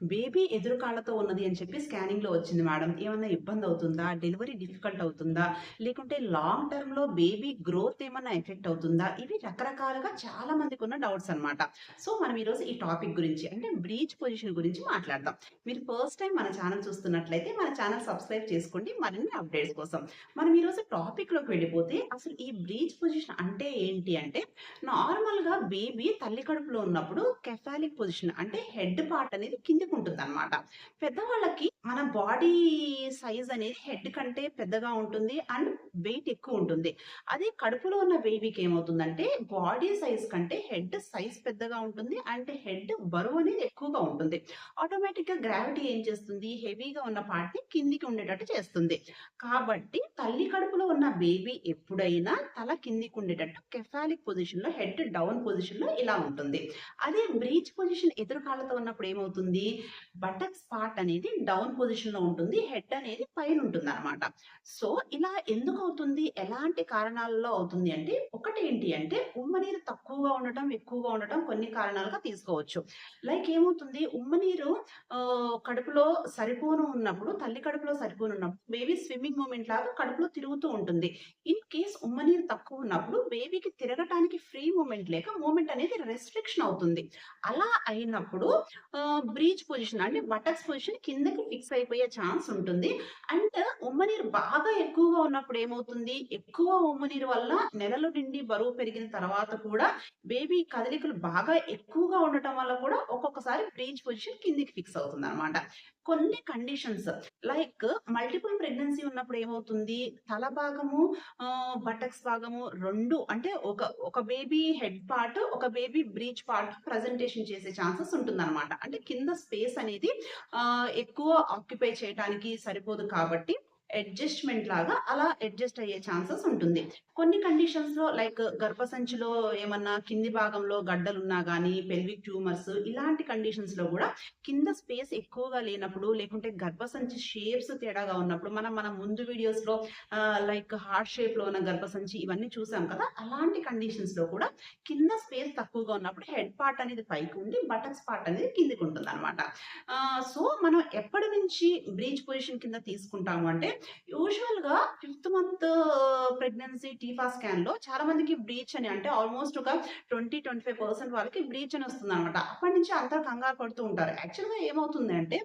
Baby ఎదురుకాళ్ళతో ఉన్నది అని చెప్పి స్కానింగ్లో వచ్చింది మేడం. ఏమన్నా ఇబ్బంది అవుతుందా? డెలివరీ డిఫికల్ట్ అవుతుందా? లేకుంటే లాంగ్ టర్మ్లో బేబీ గ్రోత్ ఏమన్నా ఎఫెక్ట్ అవుతుందా? ఇవి రకరకాలుగా చాలా మందికి ఉన్న డౌట్స్ అనమాట సో మనం ఈరోజు ఈ టాపిక్ గురించి అంటే బ్రీచ్ పొజిషన్ గురించి మాట్లాడదాం. మీరు ఫస్ట్ టైం మన ఛానల్ చూస్తున్నట్లయితే మన ఛానల్ సబ్స్క్రైబ్ చేసుకోండి. మరిన్ని అప్డేట్స్ కోసం మనం ఈరోజు టాపిక్లోకి వెళ్ళిపోతే అసలు ఈ బ్రీచ్ పొజిషన్ అంటే ఏంటి అంటే నార్మల్గా బేబీ తల్లి కడుపులో ఉన్నప్పుడు కెఫాలిక్ పొజిషన్ అంటే హెడ్ పార్ట్ అనేది కింద ఉంటుంది అనమాట పెద్దవాళ్ళకి మన బాడీ సైజ్ అనేది హెడ్ కంటే పెద్దగా ఉంటుంది అండ్ వెయిట్ ఎక్కువ ఉంటుంది. అదే కడుపులో ఉన్న బేబీకి ఏమవుతుందంటే బాడీ సైజ్ కంటే హెడ్ సైజ్ పెద్దగా ఉంటుంది అండ్ హెడ్ బరువు అనేది ఎక్కువగా ఉంటుంది. ఆటోమేటిక్గా గ్రావిటీ ఏం చేస్తుంది? హెవీగా ఉన్న పార్ట్ని కిందికి ఉండేటట్టు చేస్తుంది. కాబట్టి తల్లి కడుపులో ఉన్న బేబీ ఎప్పుడైనా తల కిందికి ఉండేటట్టు కెఫాలిక్ పొజిషన్లో హెడ్ డౌన్ పొజిషన్లో ఇలా ఉంటుంది. అదే బ్రీచ్ పొజిషన్ ఎదురుకాళ్ళతో ఉన్నప్పుడు ఏమవుతుంది? బటక్స్ పార్ట్ అనేది డౌన్ పొజిషన్లో ఉంటుంది హెడ్ అనేది పైన ఉంటుంది అనమాట సో ఇలా ఎందుకు అవుతుంది? ఎలాంటి కారణాలలో అవుతుంది అంటే ఒకటి ఏంటి అంటే ఉమ్మనీరు తక్కువగా ఉండటం ఎక్కువగా ఉండటం కొన్ని కారణాలుగా తీసుకోవచ్చు. లైక్ ఏమవుతుంది? ఉమ్మనీరు కడుపులో సరిపోను ఉన్నప్పుడు తల్లి కడుపులో సరిపోను ఉన్నప్పుడు బేబీ స్విమ్మింగ్ మూమెంట్ లాగా కడుపులో తిరుగుతూ ఉంటుంది. ఇన్ కేస్ ఉమ్మనీరు తక్కువ ఉన్నప్పుడు బేబీకి తిరగటానికి ఫ్రీ మూమెంట్ లేక మూమెంట్ అనేది రెస్ట్రిక్షన్ అవుతుంది. అలా అయినప్పుడు బ్రీచ్ పొజిషన్ అంటే బటక్స్ పొజిషన్ కిందకి ఫిక్స్ అయిపోయే ఛాన్స్ ఉంటుంది. అండ్ ఉమ్మనీరు బాగా ఎక్కువగా ఉన్నప్పుడు ఏమవుతుంది? ఎక్కువ ఉమ్మనీరు వల్ల నెలలు నిండి బరువు పెరిగిన తర్వాత కూడా బేబీ కదలికలు బాగా ఎక్కువగా ఉండటం వల్ల కూడా ఒక్కొక్కసారి బ్రీచ్ పొజిషన్ కిందికి ఫిక్స్ అవుతుంది అనమాట కొన్ని కండిషన్స్ లైక్ మల్టిపుల్ ప్రెగ్నెన్సీ ఉన్నప్పుడు ఏమవుతుంది? తల భాగము బటక్స్ భాగము రెండు అంటే ఒక ఒక బేబీ హెడ్ పార్ట్ ఒక బేబీ బ్రీచ్ పార్ట్ ప్రజెంటేషన్ చేసే ఛాన్సెస్ ఉంటుంది అంటే కింద స్పేస్ అనేది ఎక్కువ ఆక్యుపై చేయడానికి సరిపోదు కాబట్టి అడ్జస్ట్మెంట్ లాగా అలా అడ్జస్ట్ అయ్యే ఛాన్సెస్ ఉంటుంది. కొన్ని కండిషన్స్లో లైక్ గర్భసంచిలో ఏమన్నా కింది భాగంలో గడ్డలు ఉన్నా కానీ పెల్విక్ ట్యూమర్స్ ఇలాంటి కండిషన్స్లో కూడా కింద స్పేస్ ఎక్కువగా లేనప్పుడు లేకుంటే గర్భసంచి షేప్స్ తేడాగా ఉన్నప్పుడు మనం మన ముందు వీడియోస్లో లైక్ హార్ట్ షేప్లో ఉన్న గర్భసంచి ఇవన్నీ చూసాం కదా అలాంటి కండిషన్స్లో కూడా కింద స్పేస్ తక్కువగా ఉన్నప్పుడు హెడ్ పార్ట్ అనేది పైకి ఉండి బటక్స్ పార్ట్ అనేది కిందికి ఉంటుంది అనమాట సో మనం ఎప్పటి నుంచి బ్రీచ్ పొజిషన్ కింద తీసుకుంటాము అంటే యూజువల్గా ఫిఫ్త్ మంత్ ప్రెగ్నెన్సీ టీఫా స్కాన్లో చాలా మందికి బ్రీచ్ అని అంటే ఆల్మోస్ట్ ఒక ట్వంటీ ట్వంటీ ఫైవ్ పర్సెంట్ వాళ్ళకి బ్రీచ్ అని వస్తుంది అనమాట అప్పటి నుంచి అందరూ కంగారు పడుతూ ఉంటారు. యాక్చువల్గా ఏమవుతుంది అంటే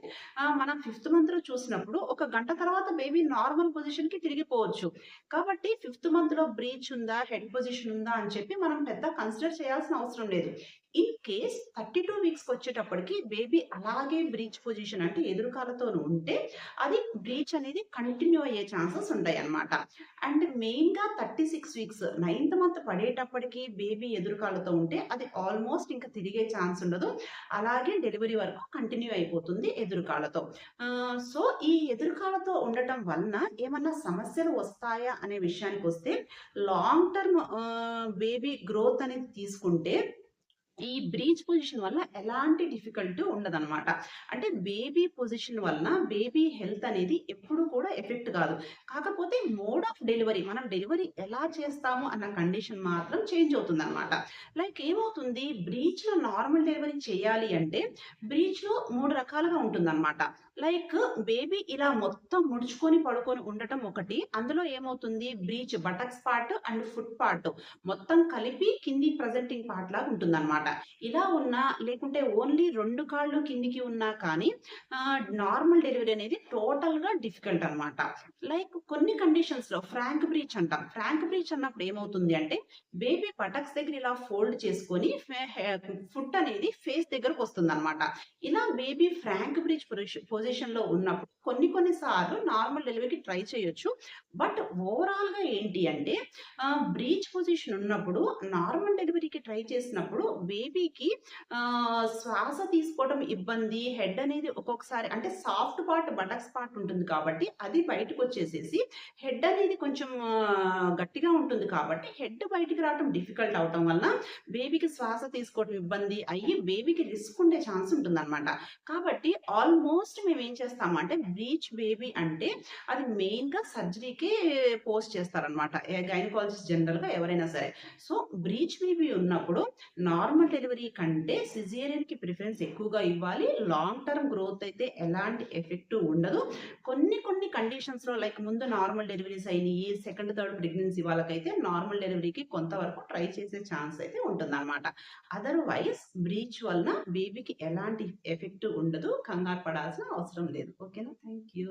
మనం ఫిఫ్త్ మంత్లో చూసినప్పుడు ఒక గంట తర్వాత బేబీ నార్మల్ పొజిషన్కి తిరిగిపోవచ్చు. కాబట్టి ఫిఫ్త్ మంత్లో బ్రీచ్ ఉందా హెడ్ పొజిషన్ ఉందా అని చెప్పి మనం పెద్ద కన్సిడర్ చేయాల్సిన అవసరం లేదు. ఇన్ కేస్ థర్టీ టూ వీక్స్కి వచ్చేటప్పటికి బేబీ అలాగే బ్రీచ్ పొజిషన్ అంటే ఎదురుకాలతో ఉంటే అది బ్రీచ్ అనేది కంటిన్యూ అయ్యే ఛాన్సెస్ ఉంటాయి అనమాట అండ్ మెయిన్గా thirty six weeks ninth month పడేటప్పటికి baby ఎదురుకాలతో ఉంటే అది ఆల్మోస్ట్ ఇంకా తిరిగే ఛాన్స్ ఉండదు. అలాగే డెలివరీ వరకు కంటిన్యూ అయిపోతుంది ఎదురుకాలతో సో ఈ ఎదురుకాలతో ఉండటం వలన ఏమన్నా సమస్యలు వస్తాయా అనే విషయానికి వస్తే లాంగ్ టర్మ్ బేబీ గ్రోత్ అనేది తీసుకుంటే ఈ బ్రీచ్ పొజిషన్ వల్ల ఎలాంటి డిఫికల్టీ ఉండదన్నమాట. అంటే బేబీ పొజిషన్ వలన బేబీ హెల్త్ అనేది ఎప్పుడు కూడా ఎఫెక్ట్ కాదు. కాకపోతే మోడ్ ఆఫ్ డెలివరీ మనం డెలివరీ ఎలా చేస్తాము అన్న కండిషన్ మాత్రం చేంజ్ అవుతుంది అనమాట లైక్ ఏమవుతుంది? బ్రీచ్లో నార్మల్ డెలివరీ చేయాలి అంటే బ్రీచ్లో మూడు రకాలుగా ఉంటుంది లైక్ బేబీ ఇలా మొత్తం ముడుచుకొని పడుకొని ఉండటం ఒకటి అందులో ఏమవుతుంది? Breech buttocks part and foot part మొత్తం కలిపి కింది ప్రజెంటింగ్ పార్ట్ లాగా ఉంటుంది ఇలా ఉన్నా లేకుంటే ఓన్లీ రెండు కాళ్ళు కిందికి ఉన్నా కానీ నార్మల్ డెలివరీ అనేది టోటల్గా డిఫికల్ట్ అనమాట లైక్ కొన్ని కండిషన్స్లో ఫ్రాంక్ బ్రీచ్ అంటాం. ఫ్రాంక్ బ్రీచ్ అన్నప్పుడు ఏమవుతుంది అంటే బేబీ బటక్స్ దగ్గర ఇలా ఫోల్డ్ చేసుకొని ఫుట్ అనేది ఫేస్ దగ్గరకు వస్తుంది అనమాట ఇలా బేబీ ఫ్రాంక్ బ్రీచ్ పొజిషన్లో ఉన్నప్పుడు కొన్ని కొన్ని సార్లు నార్మల్ డెలివరీకి ట్రై చేయొచ్చు. బట్ ఓవరాల్గా ఏంటి అంటే బ్రీచ్ పొజిషన్ ఉన్నప్పుడు నార్మల్ డెలివరీకి ట్రై చేసినప్పుడు బేబీకి శ్వాస తీసుకోవడం ఇబ్బంది హెడ్ అనేది ఒక్కొక్కసారి అంటే సాఫ్ట్ పార్ట్ బటక్స్ పార్ట్ ఉంటుంది కాబట్టి అది బయటకు వచ్చేసేసి హెడ్ అనేది కొంచెం గట్టిగా ఉంటుంది కాబట్టి హెడ్ బయటికి రావడం డిఫికల్ట్ అవటం వల్ల బేబీకి శ్వాస తీసుకోవడం ఇబ్బంది అయ్యి బేబీకి రిస్క్ ఉండే ఛాన్స్ ఉంటుంది కాబట్టి ఆల్మోస్ట్ మేము ఏం చేస్తామంటే బ్రీచ్ బేబీ అంటే అది మెయిన్‌గా సర్జరీకే పోస్ట్ చేస్తారనమాట. ఏ గైనకాలజిస్ట్ జనరల్‌గా ఎవరైనా సరే. సో, బ్రీచ్ బేబీ ఉన్నప్పుడు నార్మల్ డెలివరీ కంటే సిజేరియన్‌కి ప్రిఫరెన్స్ ఎక్కువగా ఇవ్వాలి. లాంగ్ టర్మ్ గ్రోత్ అయితే ఎలాంటి ఎఫెక్ట్ ఉండదు. కొన్ని కొన్ని కండిషన్స్‌లో లైక్ ముందు నార్మల్ డెలివరీస్ అయినాయి సెకండ్, థర్డ్ ప్రెగ్నెన్సీ వాళ్ళకైతే నార్మల్ డెలివరీకి కొంతవరకు ట్రై చేసే ఛాన్స్ అయితే ఉంటుందనమాట. అదర్వైజ్ బ్రీచ్ వలన బేబీకి ఎలాంటి ఎఫెక్ట్ ఉండదు. కంగారు పడాల్సిన అవసరం లేదు. ఓకేనా? Thank you.